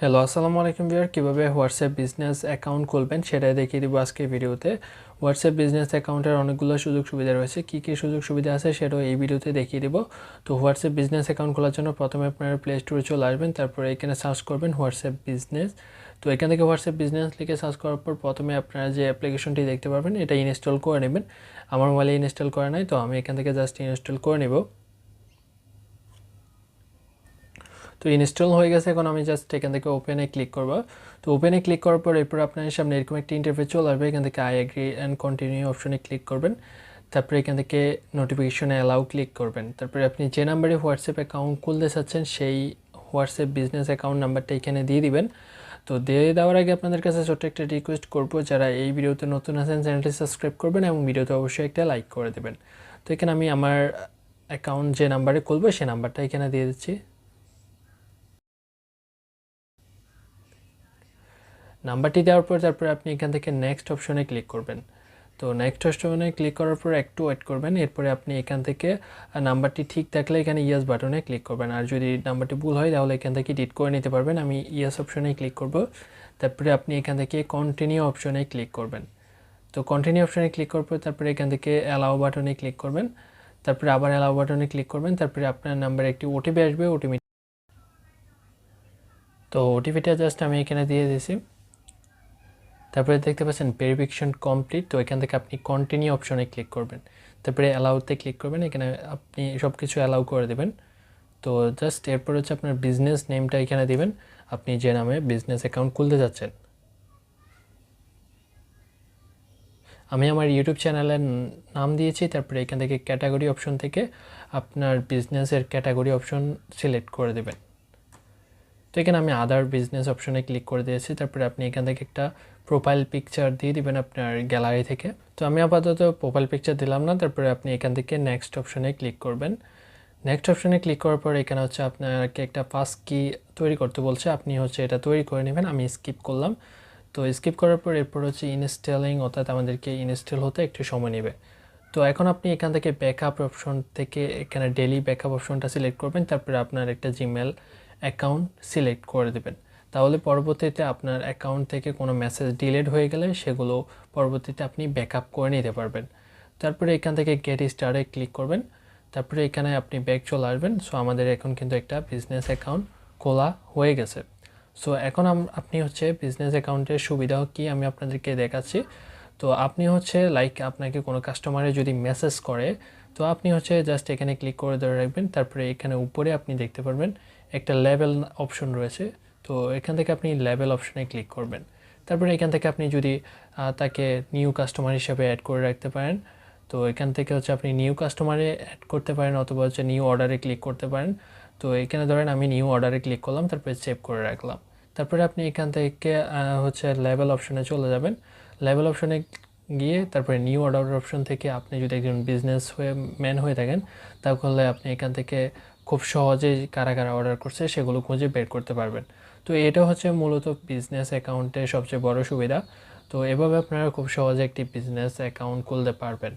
Hello আসসালামু আলাইকুম viewer. কীভাবে হোয়াটসঅ্যাপ বিজনেস অ্যাকাউন্ট খুলবেন সেটাই দেখিয়ে দিব আজকে ভিডিওতে। হোয়াটসঅ্যাপ বিজনেস অ্যাকাউন্টের অনেকগুলো সুযোগ সুবিধা রয়েছে। কী কী সুযোগ সুবিধা আছে সেটাও এই ভিডিওতে দেখিয়ে দিব। তো হোয়াটসঅ্যাপ বিজনেস অ্যাকাউন্ট খোলার জন্য প্রথমে আপনারা প্লে স্টোরে চলে আসবেন, তারপরে এখানে সার্চ করবেন হোয়াটসঅ্যাপ বিজনেস তো এখান থেকে হোয়াটসঅ্যাপ বিজনেস লিখে সার্চ করার পর প্রথমে আপনারা যে অ্যাপ্লিকেশনটি দেখতে পারবেন, এটা ইনস্টল করে নেবেন। আমার মোবাইলে ইনস্টল করা নাই, তো আমি এখান থেকে জাস্ট ইনস্টল করে নেব। তো ইনস্টল হয়ে গেছে, এখন আমি জাস্ট এখান থেকে ওপেনে ক্লিক করব। তো ওপেনে ক্লিক করার পর এরপর আপনার সামনে এরকম একটা ইন্টারফেস চলে আসবে, এখান থেকে আই এগ্রি অ্যান্ড কন্টিনিউ অপশনে ক্লিক করবেন। তারপরে এখান থেকে নোটিফিকেশনে অ্যালাউ ক্লিক করবেন। তারপরে আপনি যে নাম্বারে হোয়াটসঅ্যাপ অ্যাকাউন্ট খুলতে চাচ্ছেন, সেই হোয়াটসঅ্যাপ বিজনেস অ্যাকাউন্ট নাম্বারটা এখানে দিয়ে দিবেন। তো দিয়ে দেওয়ার আগে আপনাদের কাছে ছোট্ট একটা রিকোয়েস্ট করব, যারা এই ভিডিওতে নতুন আছেন, চ্যানেলটি সাবস্ক্রাইব করবেন এবং ভিডিওতে অবশ্যই একটা লাইক করে দেবেন। তো এখানে আমি আমার অ্যাকাউন্ট যে নাম্বারে খুলবো, সেই নাম্বারটা এখানে দিয়ে দিচ্ছি। নাম্বারটি দেওয়ার পর তারপরে আপনি এখান থেকে নেক্সট অপশনে ক্লিক করবেন। তো নেক্সট অপশনে ক্লিক করার পর একটু ওয়েট করবেন, এরপরে আপনি এখান থেকে নাম্বারটি ঠিক থাকলে এখানে ইয়েস বাটনে ক্লিক করবেন। আর যদি নাম্বারটি ভুল হয়, তাহলে এখান থেকে ডিট করে নিতে পারবেন। আমি ইয়েস অপশনে ক্লিক করব। তারপরে আপনি এখান থেকে কন্টিনিউ অপশনে ক্লিক করবেন। তো কন্টিনিউ অপশনে ক্লিক করার পর তারপরে এখান থেকে অ্যালাউ বাটনে ক্লিক করবেন। তারপরে আবার অ্যালাউ বাটনে ক্লিক করবেন। তারপরে আপনার নাম্বারে একটি ওটিপি আসবে ওটিপি তো। ওটিপিটা জাস্ট আমি এখানে দিয়ে দিয়েছি। তারপরে দেখতে পাচ্ছেন ভেরিফিকেশন কমপ্লিট তো এখান থেকে আপনি কন্টিনিউ অপশনে ক্লিক করবেন। তারপরে অ্যালাউতে ক্লিক করবেন, এখানে আপনি সব কিছু অ্যালাউ করে দেবেন। তো জাস্ট এরপর হচ্ছে আপনার বিজনেস নেমটা এখানে দিবেন। আপনি যে নামে বিজনেস অ্যাকাউন্ট খুলতে যাচ্ছেন। আমি আমার ইউটিউব চ্যানেলের নাম দিয়েছি, তারপরে এখান থেকে ক্যাটাগরি অপশন থেকে আপনার বিজনেসের ক্যাটাগরি অপশন সিলেক্ট করে দেবেন। তো এখানে আমি আদার বিজনেস অপশনে ক্লিক করে দিয়েছি। তারপরে আপনি এখান থেকে একটা প্রোফাইল পিকচার দিয়ে দিবেন আপনার গ্যালারি থেকে। তো আমি আপাতত প্রোফাইল পিকচার দিলাম না, তারপরে আপনি এখান থেকে নেক্সট অপশনে ক্লিক করবেন। নেক্সট অপশনে ক্লিক করার পর এখানে হচ্ছে আপনাকে একটা ফার্স্ট কি তৈরি করতে বলছে। আপনি হচ্ছে এটা তৈরি করে নেবেন, আমি স্কিপ করলাম। তো স্কিপ করার পর এরপর হচ্ছে ইনস্টলিং অর্থাৎ আমাদেরকে ইনস্টল হতে একটু সময় নেবে। তো এখন আপনি এখান থেকে ব্যাকআপ অপশন থেকে এখানে ডেলি ব্যাকআপ অপশনটা সিলেক্ট করবেন। তারপরে আপনার একটা জিমেল অ্যাকাউন্ট সিলেক্ট করে দেবেন। তাহলে পরবর্তীতে আপনার অ্যাকাউন্ট থেকে কোনো মেসেজ ডিলেট হয়ে গেলে সেগুলো পরবর্তীতে আপনি ব্যাকআপ করে নিতে পারবেন। তারপরে এখান থেকে গেট স্টারে ক্লিক করবেন। তারপরে এখানে আপনি ব্যাক চলে আসবেন। সো আমাদের এখন কিন্তু একটা বিজনেস অ্যাকাউন্ট খোলা হয়ে গেছে। সো এখন আপনি হচ্ছে বিজনেস অ্যাকাউন্টের সুবিধা কি আমি আপনাদেরকে দেখাচ্ছি। তো, আপনি হচ্ছে লাইক আপনাকে কোনো কাস্টমারে যদি মেসেজ করে তো আপনি হচ্ছে জাস্ট এখানে ক্লিক করে ধরে রাখবেন, তারপরে এখানে উপরে আপনি দেখতে পারবেন একটা লেভেল অপশন রয়েছে। তো এখান থেকে আপনি লেভেল অপশনে ক্লিক করবেন। তারপরে এখান থেকে আপনি যদি তাকে নিউ কাস্টমার হিসেবে অ্যাড করে রাখতে পারেন, তো এখান থেকে হচ্ছে আপনি নিউ কাস্টমারে অ্যাড করতে পারেন অথবা হচ্ছে নিউ অর্ডারে ক্লিক করতে পারেন। তো এখানে ধরেন আমি নিউ অর্ডারে ক্লিক করলাম, তারপরে সেভ করে রাখলাম। তারপরে আপনি এখান থেকে হচ্ছে লেভেল অপশনে চলে যাবেন। লেভেল অপশনে গিয়ে তারপরে নিউ অর্ডার অপশন থেকে আপনি যদি একজন বিজনেস হয়ে ম্যান হয়ে থাকেন, তাহলে আপনি এখান থেকে খুব সহজে কারা কারা অর্ডার করছে সেগুলো খুঁজে বের করতে পারবেন। তো এটা হচ্ছে মূলত বিজনেস অ্যাকাউন্টের সবচেয়ে বড় সুবিধা। তো এভাবে আপনারা খুব সহজে একটি বিজনেস অ্যাকাউন্ট খুলতে পারবেন।